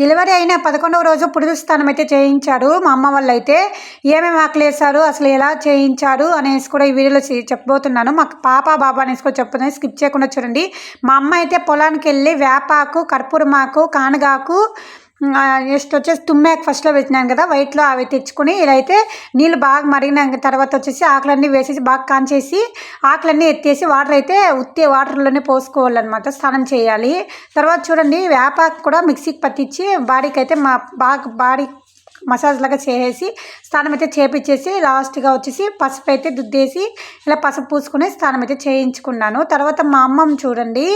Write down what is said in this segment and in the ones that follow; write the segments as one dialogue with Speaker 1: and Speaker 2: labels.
Speaker 1: Delivery అయిన పదకొండవ రోజు పురుడు స్నానం అయితే చేయించారు. మా అమ్మ వాళ్ళు అయితే ఏమేమి ఆకలేసారు వేశారు అసలు ఎలా చేయించారు అనేసి కూడా ఈ వీడియోలో చెప్పబోతున్నాను. మాకు పాప బాబా అనేసి కూడా చెప్తున్నాను స్కిప్ చేయకుండా చూడండి. మా అమ్మ అయితే పొలానికి వెళ్ళి వేపాకు కర్పూరమాకు కానగాకు నెక్స్ట్ వచ్చేసి తుమ్మాక ఫస్ట్లో పెట్టినాను కదా వైట్లో అవి తెచ్చుకొని ఇలా అయితే నీళ్ళు బాగా మరిగిన తర్వాత వచ్చేసి ఆకులన్నీ వేసేసి బాగా కాంచేసి ఆకులన్నీ ఎత్తేసి వాటర్ అయితే ఉత్తే వాటర్లోనే పోసుకోవాలన్నమాట స్నానం చేయాలి. తర్వాత చూడండి వేపాకు కూడా మిక్సీకి పట్టించి బాడీకి అయితే మా బాగా బాడీ మసాజ్ లాగా చేసేసి స్నానం అయితే చేపించేసి లాస్ట్గా వచ్చేసి పసుపు అయితే దుద్దేసి ఇలా పసుపు పూసుకుని స్నానం అయితే చేయించుకున్నాను. తర్వాత మా అమ్మమ్మ చూడండి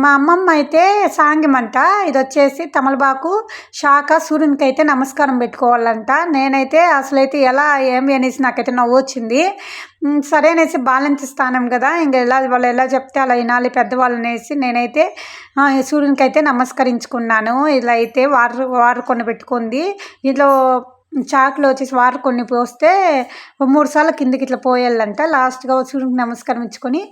Speaker 1: మా అమ్మమ్మ అయితే సాంగ్యమంట ఇది వచ్చేసి తమలబాకు శాఖ సూర్యునికి అయితే నమస్కారం పెట్టుకోవాలంట. నేనైతే అసలైతే ఎలా ఏమి అనేసి నాకైతే నవ్వు వచ్చింది. సరే అనేసి బాలింత స్థానం కదా. ఇంకా ఎలా వాళ్ళు ఎలా చెప్తే అలా వినాలి పెద్దవాళ్ళు అనేసి నేనైతే సూర్యునికి అయితే నమస్కరించుకున్నాను. ఇలా అయితే వాటర్ వాటర్ కొన్ని పెట్టుకుంది చాకులో వచ్చేసి వాటర్ కొన్ని పోస్తే మూడు సార్లు కిందకి ఇట్లా పోయాలంట. లాస్ట్గా సూర్యునికి నమస్కారం ఇచ్చుకొని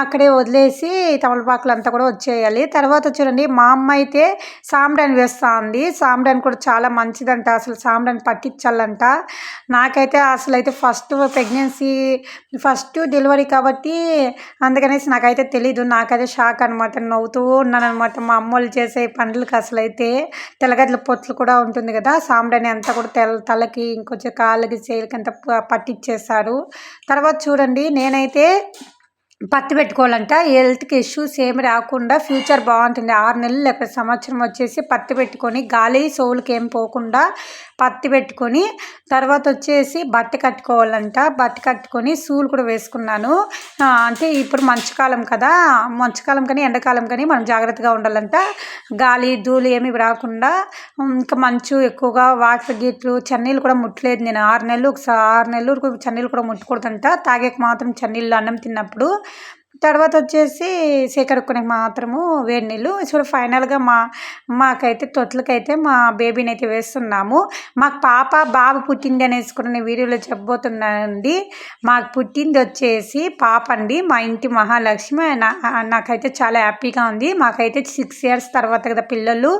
Speaker 1: అక్కడే వదిలేసి తమలపాకులు అంతా కూడా వచ్చేయాలి. తర్వాత చూడండి మా అమ్మ అయితే సాంబ్రాన్ వేస్తూ ఉంది సాంబ్రాన్ కూడా చాలా మంచిదంట. అసలు సాంబ్రాన్ పట్టించాలంట. నాకైతే అసలు అయితే ఫస్ట్ ప్రెగ్నెన్సీ ఫస్ట్ డెలివరీ కాబట్టి అందుకనేసి నాకైతే తెలీదు. నాకైతే షాక్ అనమాట నవ్వుతూ ఉన్నాను అనమాట మా అమ్మోళ్ళు చేసే పండ్లకి అసలు అయితే తెల్లగడ్డల పొట్లు కూడా ఉంటుంది కదా సాంబ్రాన్ అంతా కూడా తెల్ల తలకి ఇంకొంచెం కాళ్ళకి చేతులకి అంతా పట్టించేస్తారు తర్వాత చూడండి నేనైతే పత్తి పెట్టుకోవాలంట. హెల్త్కి ఇష్యూస్ ఏమి రాకుండా ఫ్యూచర్ బాగుంటుంది. ఆరు నెలలు లేకపోతే సంవత్సరం వచ్చేసి పత్తి పెట్టుకొని గాలి సోలుకి ఏం పోకుండా పత్తి పెట్టుకొని తర్వాత వచ్చేసి బట్ట కట్టుకోవాలంట. బట్ట కట్టుకొని సూలు కూడా వేసుకున్నాను. అంటే ఇప్పుడు మంచుకాలం కదా. మంచుకాలం కానీ ఎండాకాలం కానీ మనం జాగ్రత్తగా ఉండాలంట. గాలి ధూళి ఏమి రాకుండా ఇంకా మంచు ఎక్కువగా వాటర్ గీట్లు చన్నీళ్ళు కూడా ముట్టలేదు నేను. ఆరు నెలలు ఒకసారి ఆరు నెలలు చన్నీళ్ళు కూడా ముట్టకూడదంట. తాగేకి మాత్రం చన్నీళ్ళు అన్నం తిన్నప్పుడు తర్వాత వచ్చేసి సేకరుక్కునే మాత్రము వేడి నీళ్ళు. ఇప్పుడు ఫైనల్గా మా మాకైతే తొట్లకైతే మా బేబీని అయితే వేస్తున్నాము. మాకు పాప బాబు పుట్టింది అనేసి కూడా నేను వీడియోలో చెప్పబోతున్నానండి. మాకు పుట్టింది వచ్చేసి పాప అండి. మా ఇంటి మహాలక్ష్మి. నాకైతే చాలా హ్యాపీగా ఉంది. మాకైతే సిక్స్ ఇయర్స్ తర్వాత కదా పిల్లలు.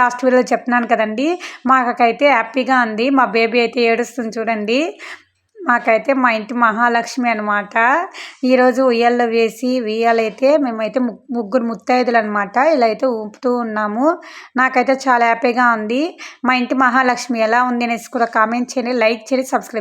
Speaker 1: లాస్ట్ వీడియోలో చెప్తున్నాను కదండి. మాకైతే హ్యాపీగా ఉంది. మా బేబీ అయితే ఏడుస్తుంది చూడండి. మాకైతే మా ఇంటి మహాలక్ష్మి అనమాట ఈరోజు ఉయ్యాల్లో వేసి ఉయ్యాలైతే మేమైతే ముగ్గురు ముత్తైదులు అనమాట ఇలా అయితే ఊపుతూ ఉన్నాము. నాకైతే చాలా హ్యాపీగా ఉంది. మా ఇంటి మహాలక్ష్మి ఎలా ఉంది అనేసి కూడా కామెంట్ చేయండి లైక్ చేయండి సబ్స్క్రైబ్